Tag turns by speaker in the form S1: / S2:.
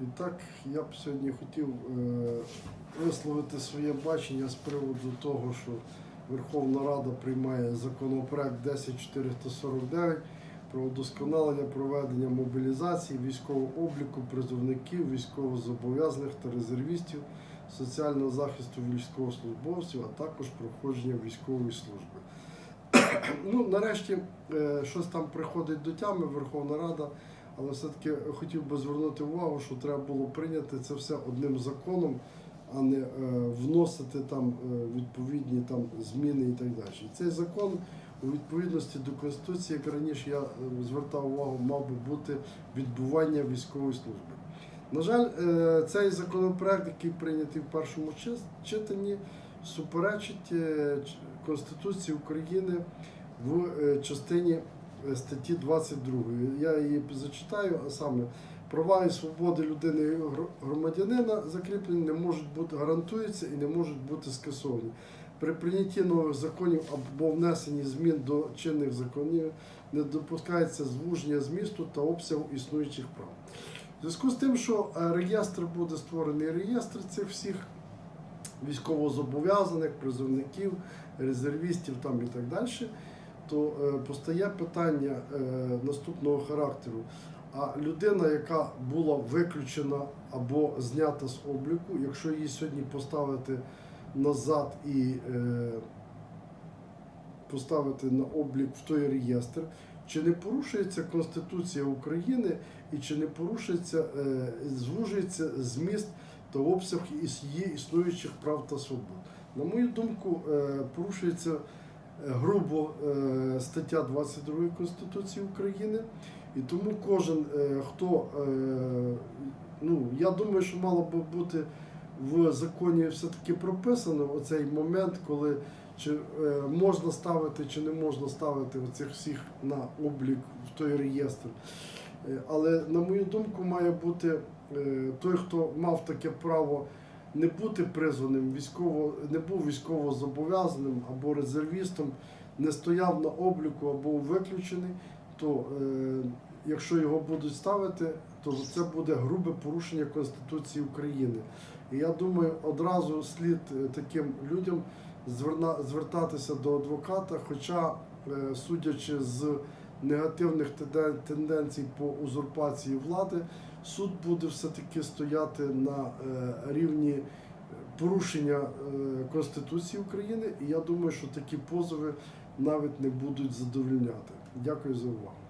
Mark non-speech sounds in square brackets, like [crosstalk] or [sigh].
S1: І так я б сьогодні хотів е, висловити своє бачення з приводу того, що Верховна Рада приймає законопроект 10449 про удосконалення проведення мобілізації, військового обліку призовників, військовозобов'язаних та резервістів, соціального захисту військовослужбовців, а також проходження військової служби. [coughs] ну, нарешті е, щось там приходить до тями Верховна Рада. Але все-таки хотів би звернути увагу, що треба було прийняти це все одним законом, а не е, вносити там е, відповідні там зміни і так далі. Цей закон у відповідності до Конституції, як раніше я е, звертав увагу, мав би бути відбування військової служби. На жаль, е, цей законопроект, який прийнятий в першому читанні, суперечить Конституції України в частині статті 22. Я її зачитаю, а саме права і свободи людини і громадянина закріплені не можуть бути гарантуються і не можуть бути скасовані. При прийнятті нових законів або внесенні змін до чинних законів не допускається звуження змісту та обсягу існуючих прав. В зв'язку з тим, що е, реєстр буде створений реєстр цих всіх військовозобов'язаних, призовників, резервістів там і так далі, то е, постає питання е, наступного характеру. А людина, яка була виключена або знята з обліку, якщо її сьогодні поставити назад і е, поставити на облік в той реєстр, чи не порушується Конституція України і чи не порушується, звужується зміст та обсяг її існуючих прав та свобод. На мою думку, порушується грубо е, стаття 22 Конституції України, і тому кожен, е, хто, е, ну, я думаю, що мало би бути в законі все-таки прописано оцей момент, коли чи можна ставити, чи не можна ставити оцих всіх на облік в той реєстр. Але, на мою думку, має бути той, хто мав таке право не бути призваним, військово, не був військово зобов'язаним або резервістом, не стояв на обліку або виключений, то е, якщо його будуть ставити, то це буде грубе порушення Конституції України. І я думаю, одразу слід е, таким людям звертатися до адвоката, хоча, е, судячи з негативних тенденцій по узурпації влади, суд буде все-таки стояти на е, рівні е, порушення е, Конституції України, і я думаю, що такі позови навіть не будуть задовольняти. Дякую за увагу.